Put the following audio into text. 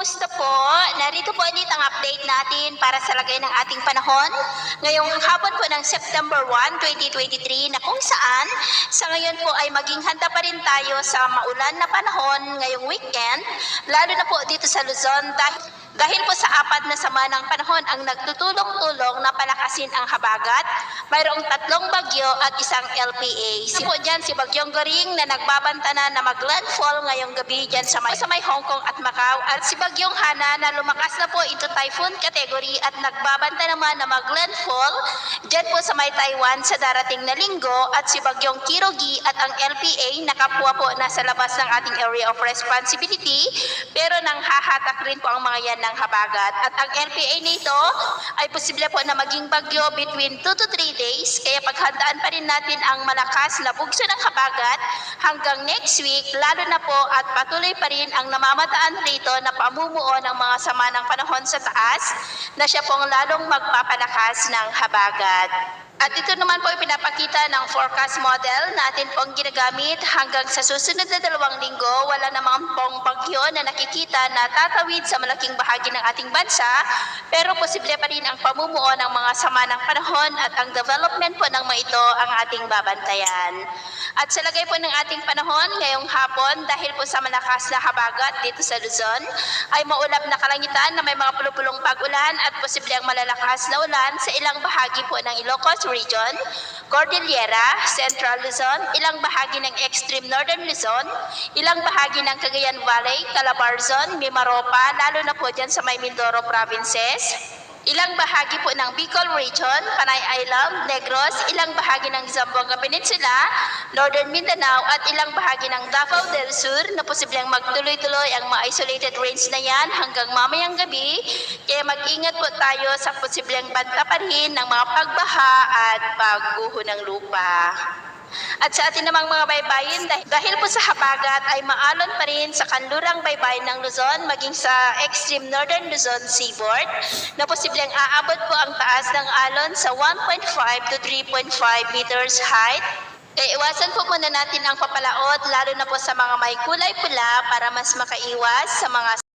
Kumusta po? Narito po ulit ang update natin para sa lagay ng ating panahon. Ngayong hapon po ng September 1, 2023 na kung saan sa ngayon po ay maging handa pa rin tayo sa maulan na panahon ngayong weekend, lalo na po dito sa Luzon dahil dahil po sa apat na sama ng panahon ang nagtutulong-tulong na palakasin ang habagat, mayroong tatlong bagyo at isang LPA. Si po dyan si Bagyong Goring na nagbabanta na na mag-landfall ngayong gabi dyan sa may, sa may Hong Kong at Macau. At si Bagyong Hana na lumakas na po into typhoon category at nagbabanta naman na mag-landfall dyan po sa may Taiwan sa darating na linggo. At si Bagyong Kirogi at ang LPA nakapwa po nasa labas ng ating area of responsibility pero nang hahatak rin po ang mga yan ng habagat. At ang LPA nito ay posible po na maging bagyo between 2 to 3 days. Kaya paghandaan pa rin natin ang malakas na bugso ng habagat hanggang next week, lalo na po at patuloy pa rin ang namamataan rito na pamumuo ng mga sama ng panahon sa taas na siya pong lalong magpapalakas ng habagat. At ito naman po ay pinapakita ng forecast model natin pong ginagamit hanggang sa susunod na dalawang linggo. Wala namang pong bagyo na nakikita na tatawid sa malaking bahagi ng ating bansa. Pero posible pa rin ang pamumuo ng mga sama ng panahon at ang development po ng mga ito ang ating babantayan. At sa lagay po ng ating panahon ngayong hapon dahil po sa malakas na habagat dito sa Luzon ay maulap na kalangitan na may mga pulupulong pag-ulan at posible ang malalakas na ulan sa ilang bahagi po ng Ilocos Region, Cordillera, Central Luzon, ilang bahagi ng extreme Northern Luzon, ilang bahagi ng Cagayan Valley, Calabarzon, Mimaropa, lalo na po dyan sa may Mindoro provinces, ilang bahagi po ng Bicol Region, Panay Island, Negros, ilang bahagi ng Zamboanga Peninsula, Northern Mindanao at ilang bahagi ng Davao del Sur na posibleng magtuloy-tuloy ang mga isolated rains na yan hanggang mamayang gabi. Kaya mag-ingat po tayo sa posibleng banta pa rin ng mga pagbaha at pagguho ng lupa. At sa atin namang mga baybayin, dah- dahil po sa habagat ay maalon pa rin sa kanlurang baybayin ng Luzon, maging sa extreme northern Luzon seaboard, na posibleng aabot po ang taas ng alon sa 1.5 to 3.5 meters height. Kaya iwasan po muna natin ang papalaot, lalo na po sa mga may kulay pula para mas makaiwas sa mga